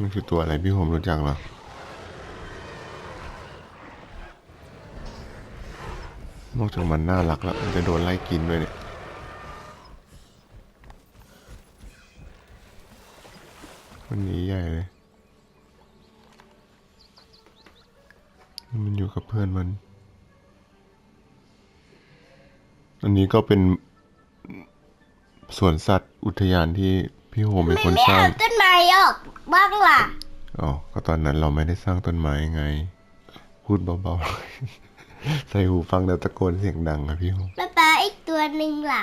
มันคือตัวอะไรพี่โฮมรู้จักหรอนอกจากมันน่ารักแล้ว มันจะโดนไล่กินด้วยเนี่ย มันหนีใหญ่เลย มันอยู่กับเพื่อนมัน อันนี้ก็เป็นสวนสัตว์อุทยานที่พี่โฮมเป็นคนสร้างต้นไม้ออก บ้างล่ะอ๋อก็ตอนนั้นเราไม่ได้สร้างต้นไม้ไง พูดเบาๆ ใส่หูฟังแล้วตะโกนเสียงดังอะพี่โฮมแล้วปลาอีกตัวหนึ่งล่ะ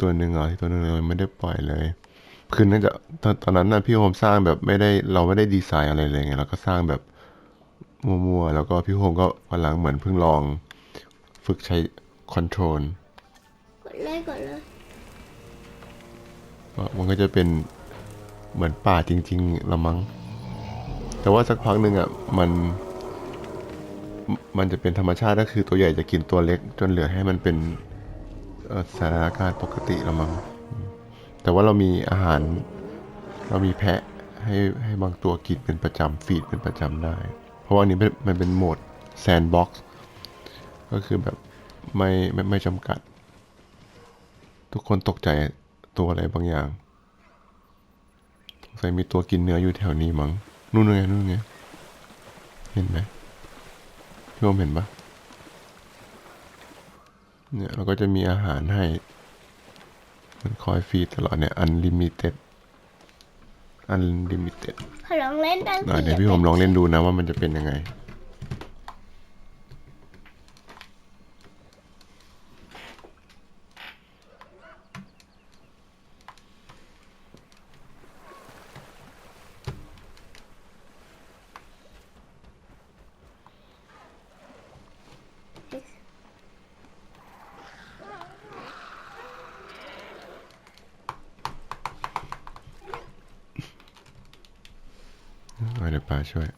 ตัวหนึ่งเหรอที่ตัวหนึ่งเราไม่ได้ปล่อยเลย คือน่าจะตอนตอนนั้นนะพี่โฮมสร้างแบบไม่ได้เราไม่ได้ดีไซน์อะไรเลยไงเราก็สร้างแบบมั่วๆแล้วก็พี่โฮมก็วันหลังเหมือนเพิ่งลอง ฝึกใช้คอนโทรลกดเลยกดเลย มันก็จะเป็น เหมือนป่าจริงๆละมั้ง แต่ว่าสักพักหนึ่งอะมันมันจะเป็นธรรมชาติก็คือตัวใหญ่จะกินตัวเล็ก จนเหลือให้มันเป็นสถานการณ์ปกติละมั้งแต่ว่าเรามีอาหาร เรามีแพะให้ให้บางตัวกินเป็นประจำฟีดเป็นประจำได้ เพราะว่าอันนี้เป็นมันเป็นโหมดแซนด์บ็อกซ์ก็คือแบบไม่ไม่ไม่จำกัด ทุกคนตกใจตัวอะไรบางอย่าง สงสัยมีตัวกินเนื้ออยู่แถวนี้มั้งนู่นไงนู่นไงเห็นไหมพี่โอมเห็นปะเนี่ยเราก็จะมีอาหารให้ มันคอยฟีดตลอดเนี่ย unlimited unlimited ขอลองเล่นตั้งอะเดี๋ยวพี่ผมลองเล่นดูนะว่ามันจะเป็นยังไง เอาเดี๋ยวป้าช่วย